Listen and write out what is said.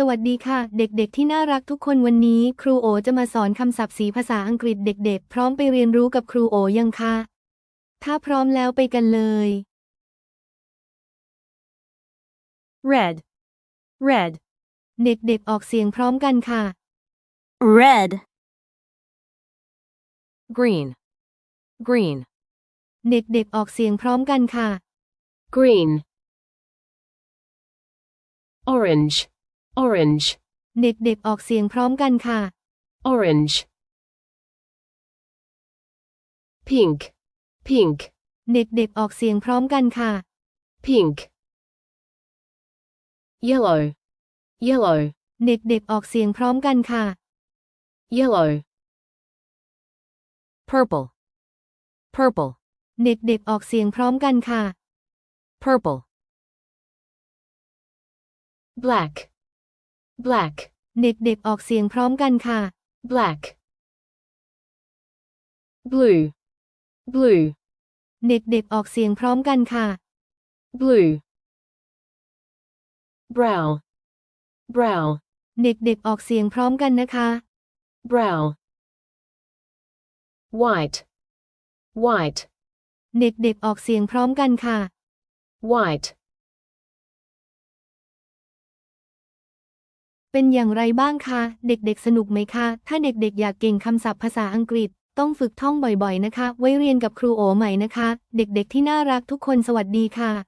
สวัสดีค่ะ เด็กๆที่น่ารักทุกคนวันนี้ ครูโอจะมาสอนคำศัพท์สีภาษาอังกฤษเด็กๆ พร้อมไปเรียนรู้กับครูโอยังคะ ถ้าพร้อมแล้วไปกันเลย red, red, เด็กๆออกเสียงพร้อมกันค่ะ red, green, green, เด็กๆออกเสียงพร้อมกันค่ะ green, orange, orange, เด็กๆออกเสียงพร้อมกันค่ะ orange, pink, pink, เด็กๆออกเสียงพร้อมกันค่ะ pink, yellow, yellow, เด็กๆออกเสียงพร้อมกันค่ะ yellow, purple, purple, เด็กๆออกเสียงพร้อมกันค่ะ purple, black, black, เด็กๆออกเสียงพร้อมกันค่ะ black, blue, blue, เด็กๆออกเสียงพร้อมกันค่ะ blue, brown, brown, เด็กๆออกเสียงพร้อมกันนะคะ brown, white, white, เด็กๆออกเสียงพร้อมกันค่ะ white. เป็นอย่างไรบ้างคะ เด็กๆ สนุกไหมคะ ถ้าเด็กๆ อยากเก่งคำศัพท์ภาษาอังกฤษ ต้องฝึกท่องบ่อยๆ นะคะ ไว้เรียนกับครูโอใหม่นะคะ เด็กๆ ที่น่ารักทุกคนสวัสดีค่ะ